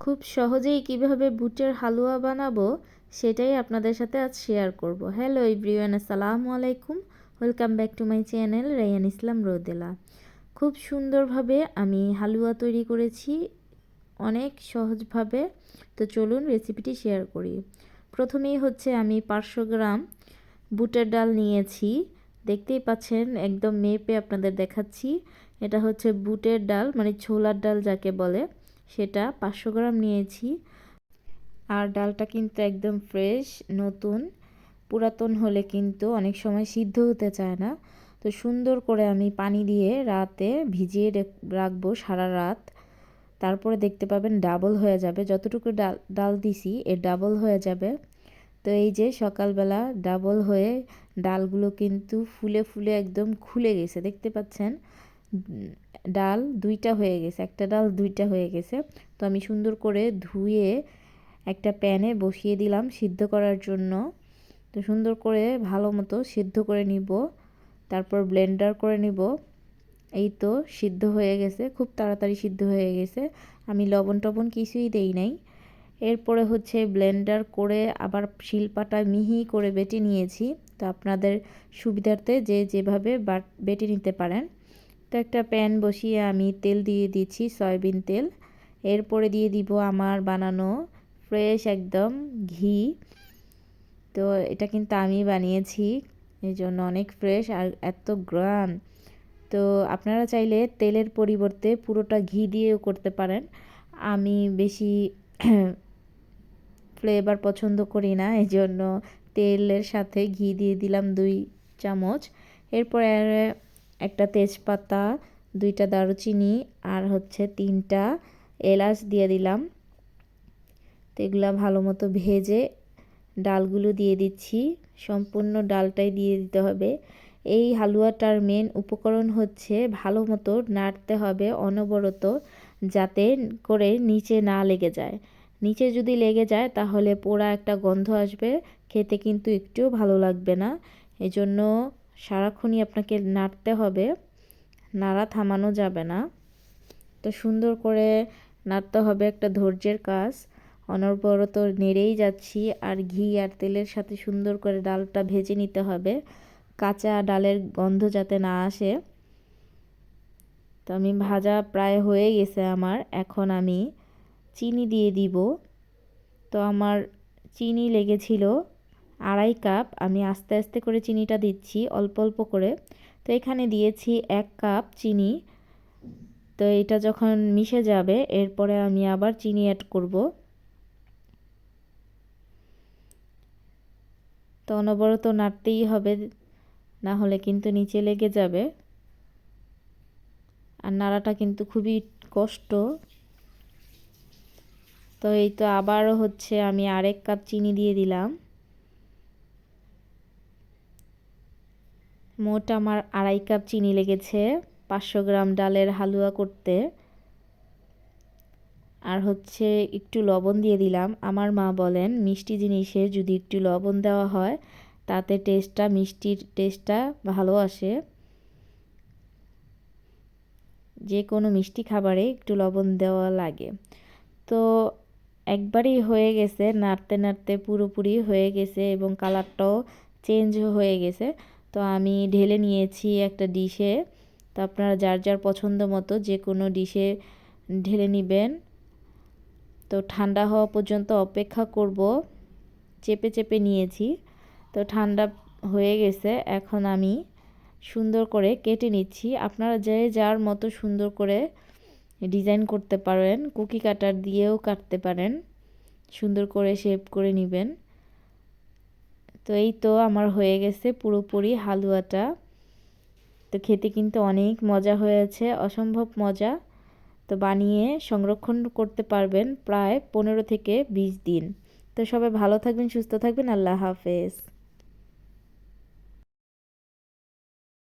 খুব সহজেই কীভাবে বুটের হালুয়া বানাবো, সেটাই আপনাদের সাথে আজ শেয়ার করব। হ্যালো ইব্রিয়ান আসসালামু আলাইকুম। Welcome back to my channel Rayan Islam Rodela খুব সুন্দরভাবে আমি হালুয়া তৈরি করেছি, অনেক সহজভাবে। তো চলুন রেসিপিটি শেয়ার করি। প্রথমেই হচ্ছে আমি পাঁচশো গ্রাম বুটের ডাল নিয়েছি। দেখতেই পাচ্ছেন, একদম মেপে আপনাদের দেখাচ্ছি। এটা হচ্ছে বুটের ডাল মানে ছোলার ডাল যাকে বলে। সেটা পাঁচশো গ্রাম নিয়েছি। আর ডালটা কিন্তু একদম ফ্রেশ নতুন, পুরাতন হলে কিন্তু অনেক সময় সিদ্ধ হতে চায় না। তো সুন্দর করে আমি পানি দিয়ে রাতে ভিজিয়ে রাখব সারা রাত। তারপরে দেখতে পাবেন ডাবল হয়ে যাবে। যতটুকু ডাল ডাল দিছি এর ডাবল হয়ে যাবে। তো এই যে সকালবেলা ডাবল হয়ে ডালগুলো কিন্তু ফুলে ফুলে একদম খুলে গেছে। দেখতে পাচ্ছেন? ডাল দুইটা হয়ে গেছে, একটা ডাল দুইটা হয়ে গেছে। তো আমি সুন্দর করে ধুয়ে একটা প্যানে বসিয়ে দিলাম সিদ্ধ করার জন্য। তো সুন্দর করে ভালো মতো সিদ্ধ করে নিব, তারপর ব্লেন্ডার করে নিব। এই তো সিদ্ধ হয়ে গেছে, খুব তাড়াতাড়ি সিদ্ধ হয়ে গেছে। আমি লবণ টবণ কিছুই দেই নাই। এরপরে হচ্ছে ব্লেন্ডার করে আবার শিলপাটা মিহি করে বেটে নিয়েছি। তো আপনাদের সুবিধার্থে যে যেভাবে বেটে নিতে পারেন। তো একটা প্যান বসিয়ে আমি তেল দিয়ে দিচ্ছি, সয়াবিন তেল। এরপরে দিয়ে দিব আমার বানানো ফ্রেশ একদম ঘি। তো এটা কিন্তু আমি বানিয়েছি এই জন্য অনেক ফ্রেশ আর এত গ্রান তো আপনারা চাইলে তেলের পরিবর্তে পুরোটা ঘি দিয়েও করতে পারেন। আমি বেশি ফ্লেভার পছন্দ করি না এই জন্য তেলের সাথে ঘি দিয়ে দিলাম দুই চামচ। এরপরে একটা তেজপাতা, দুইটা দারুচিনি আর হচ্ছে তিনটা এলাচ দিয়ে দিলাম। তো এগুলো ভালো মতো ভেজে ডালগুলো দিয়ে দিচ্ছি। সম্পূর্ণ ডালটাই দিয়ে দিতে হবে। এই হালুয়াটার মেন উপকরণ হচ্ছে ভালো মতো নাড়তে হবে অনবরত যাতে করে নিচে না লেগে যায়। নিচে যদি লেগে যায় তাহলে পোড়া একটা গন্ধ আসবে। খেতে কিন্তু একটুও ভালো লাগবে না। এজন্য সারাক্ষণই আপনাকে নাড়তে হবে। নাড়া থামানো যাবে না। তো সুন্দর করে নাড়তে হবে একটা ধৈর্যের কাজ। অনবরত নেড়েই যাচ্ছি আর ঘি আর তেলের সাথে সুন্দর করে ডালটা ভেজে নিতে হবে। কাঁচা ডালের গন্ধ যাতে না আসে। তো আমি ভাজা প্রায় হয়ে গেছে আমার। এখন আমি চিনি দিয়ে দিব। তো আমার চিনি লেগেছিল। আড়াই কাপ আমি আস্তে আস্তে করে চিনিটা দিচ্ছি, অল্প অল্প করে। তো এখানে দিয়েছি এক কাপ চিনি। তো এটা যখন মিশে যাবে, এরপরে আমি আবার চিনি অ্যাড করব। তো অনবরত নাড়তেই হবে, না হলে কিন্তু নিচে লেগে যাবে। আর নাড়াটা কিন্তু খুবই কষ্ট। তো এই তো আবারও হচ্ছে আমি আরেক কাপ চিনি দিয়ে দিলাম। মোট আমার আড়াই কাপ চিনি লেগেছে পাঁচশো গ্রাম ডালের হালুয়া করতে। আর হচ্ছে একটু লবণ দিয়ে দিলাম। আমার মা বলেন, মিষ্টি জিনিসে যদি একটু লবণ দেওয়া হয়, তাতে টেস্টটা, মিষ্টির টেস্টটা ভালো আসে। যে কোনো মিষ্টি খাবারে একটু লবণ দেওয়া লাগে। তো একবারই হয়ে গেছে, নাড়তে নাড়তে পুরোপুরি হয়ে গেছে এবং কালারটাও চেঞ্জ হয়ে গেছে। তো আমি ঢেলে নিয়েছি একটা ডিশে। তো আপনারা যার যার পছন্দ মতো যে কোনো ডিশে ঢেলে নেবেন। তো ঠান্ডা হওয়া পর্যন্ত অপেক্ষা করব। চেপে চেপে নিয়েছি। তো ঠান্ডা হয়ে গেছে। এখন আমি সুন্দর করে কেটে নিচ্ছি। আপনারা যে যার মতো সুন্দর করে ডিজাইন করতে পারেন, কুকি কাটার দিয়েও কাটতে পারেন। সুন্দর করে শেপ করে নেবেন। তো এই তো আমার হয়ে গেছে পুরোপুরি হালুয়াটা। তো খেতে কিন্তু অনেক মজা হয়েছে, অসম্ভব মজা। তো বানিয়ে সংরক্ষণ করতে পারবেন প্রায় পনেরো থেকে বিশ দিন। তো সবাই ভালো থাকবেন, সুস্থ থাকবেন, আল্লাহ হাফেজ।